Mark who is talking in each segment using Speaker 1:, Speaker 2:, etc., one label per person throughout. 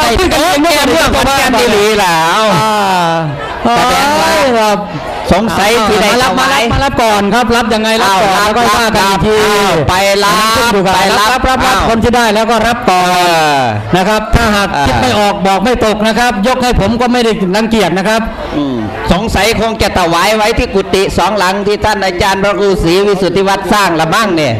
Speaker 1: ได้
Speaker 2: พูดกันเอง
Speaker 1: เรื่องขอนแก่นดีหลีแล้ว
Speaker 2: อ่า
Speaker 1: แสงว่า
Speaker 2: ครับ
Speaker 1: สงสัยที่ได้
Speaker 2: มารับมาวารับ
Speaker 1: ย
Speaker 2: มารับก่อนครับ รับยังไงรับก่อนแล้วก็ว่ากันที
Speaker 1: อ้าวไปรับไปรับ
Speaker 2: รับรับคนที่ได้แล้วก็รับก่อ
Speaker 1: น
Speaker 2: นะครับ ถ้าหากคิดไม่ออกบอกไม่ตกนะครับ ยกให้ผมก็ไม่ได้รังเกียจนะครับ
Speaker 1: สงสัยคงจะถวายไว้ที่กุฏิสองหลังที่ท่านอาจารย์พระครูศรีวิสุทธิวัฒน์สร้างละมั่งเนี่ย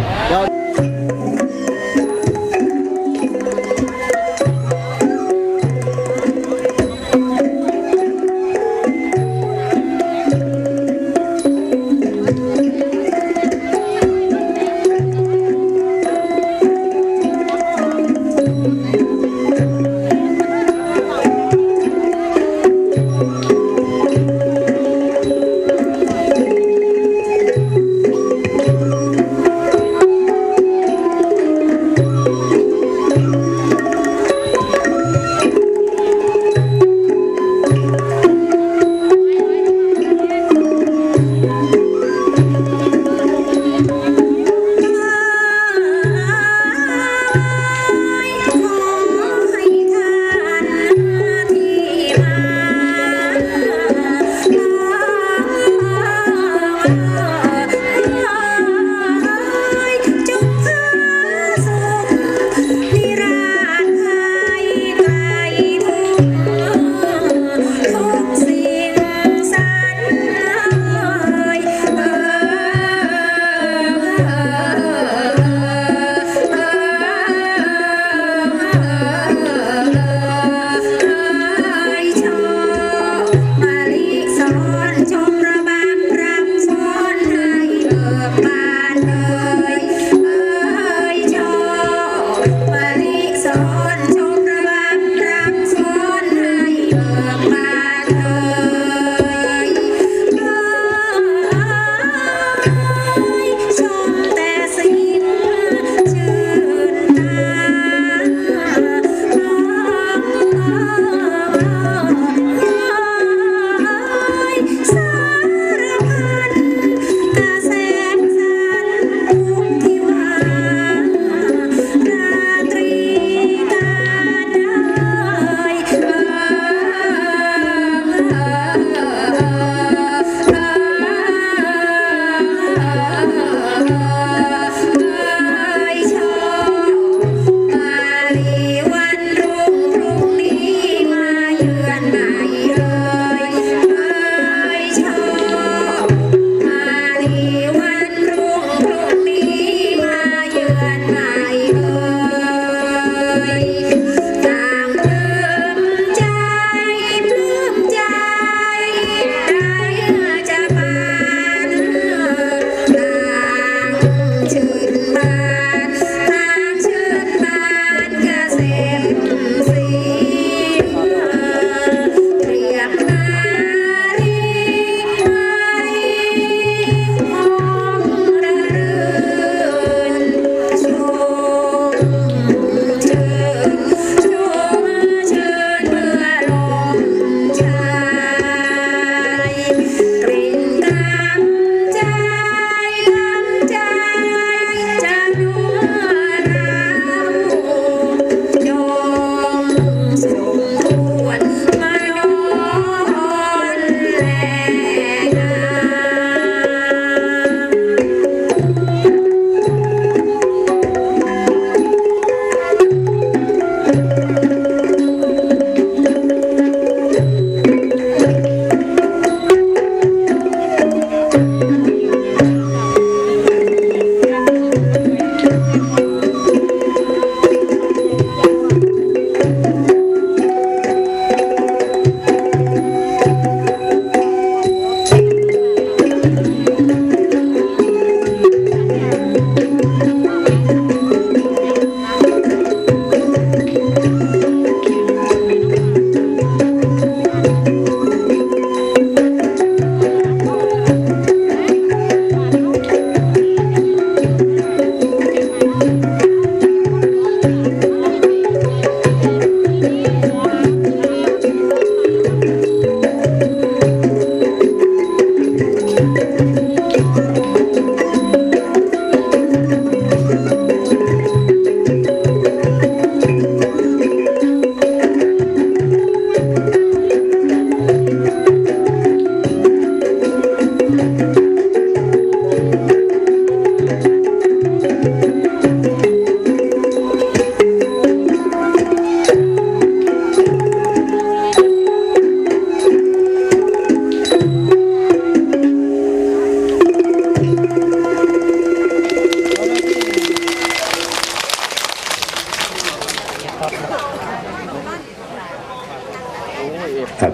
Speaker 3: ครับ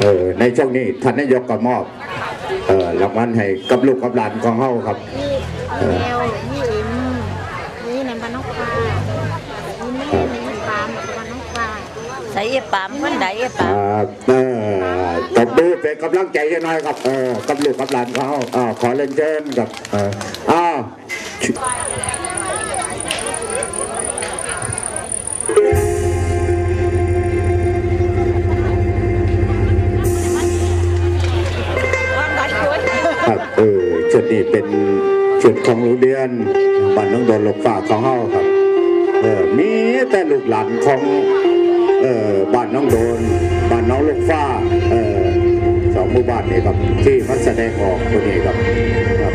Speaker 3: เออในช่วงนี้ท่านนายกก็มอบเออรางวัลให้กับลูกกับหลานของเฮาครับ
Speaker 4: นี่แมวนี่อิมนี่ในบ้านนกปลานี่แม่นี่ปาหมบ้านนกปลา
Speaker 5: ใส่ปามคนใดปาม
Speaker 3: เออตบมือเป็นกำลังใจกันหน่อยครับเออกับลูกกับหลานของเขาอ่าขอเล่นเชิญกับเอออ้าว ของโรงเรียนบ้านน้องโดนหลกฝากของเฮาครับเออมีแต่ลูกหลานของเออบ้านน้องโดนบ้านน้องลูกฟ้าเออสองหมู่บ้านนี่ครับที่มันแสดงออกตัวนี้ครับครับ